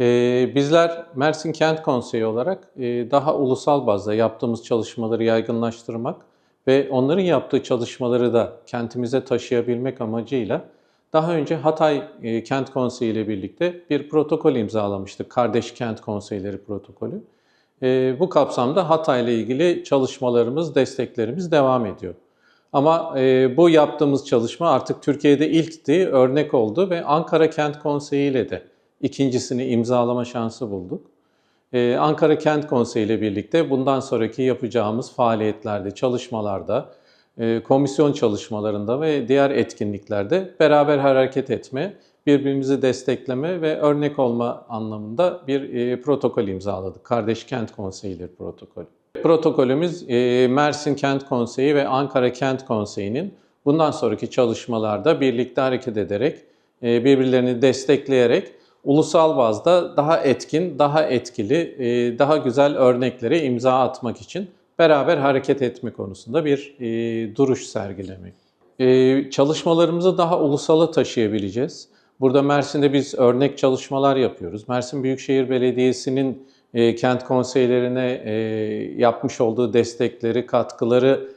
Ee, bizler Mersin Kent Konseyi olarak e, daha ulusal bazda yaptığımız çalışmaları yaygınlaştırmak ve onların yaptığı çalışmaları da kentimize taşıyabilmek amacıyla daha önce Hatay e, Kent Konseyi ile birlikte bir protokol imzalamıştık. Kardeş Kent Konseyleri protokolü. E, bu kapsamda Hatay ile ilgili çalışmalarımız, desteklerimiz devam ediyor. Ama bu yaptığımız çalışma artık Türkiye'de ilkti, örnek oldu ve Ankara Kent Konseyi ile de ikincisini imzalama şansı bulduk. Ee, Ankara Kent Konseyi ile birlikte bundan sonraki yapacağımız faaliyetlerde, çalışmalarda, e, komisyon çalışmalarında ve diğer etkinliklerde beraber hareket etme, birbirimizi destekleme ve örnek olma anlamında bir e, protokol imzaladık. Kardeş Kent Konseyleri protokolü. Protokolümüz e, Mersin Kent Konseyi ve Ankara Kent Konseyi'nin bundan sonraki çalışmalarda birlikte hareket ederek, e, birbirlerini destekleyerek ulusal bazda daha etkin, daha etkili, e, daha güzel örneklere imza atmak için beraber hareket etme konusunda bir e, duruş sergilemek. E, Çalışmalarımızı daha ulusala taşıyabileceğiz. Burada Mersin'de biz örnek çalışmalar yapıyoruz. Mersin Büyükşehir Belediyesi'nin kent konseylerine yapmış olduğu destekleri, katkıları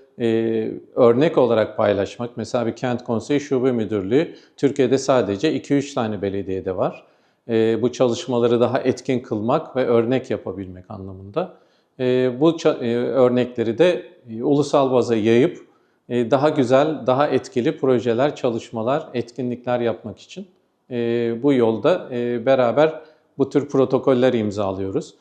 örnek olarak paylaşmak. Mesela bir kent konseyi şube müdürlüğü Türkiye'de sadece 2-3 tane belediyede var. E, bu çalışmaları daha etkin kılmak ve örnek yapabilmek anlamında. E, bu e, örnekleri de ulusal baza yayıp daha güzel, daha etkili projeler, çalışmalar, etkinlikler yapmak için bu yolda beraber bu tür protokoller imzalıyoruz.